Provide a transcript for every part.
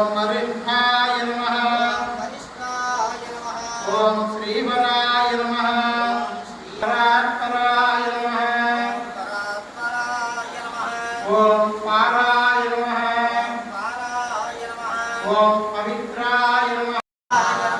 ఓం మరిష్ఠాయ నమః ఓం శ్రీవరాయ నమః పరాత్పరాయ నమః ఓం పారాయ నమః ఓం పవిత్రాయ నమః ఓం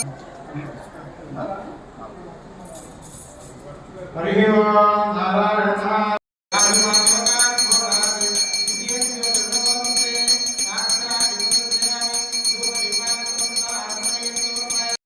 మంగళం హరి ఓం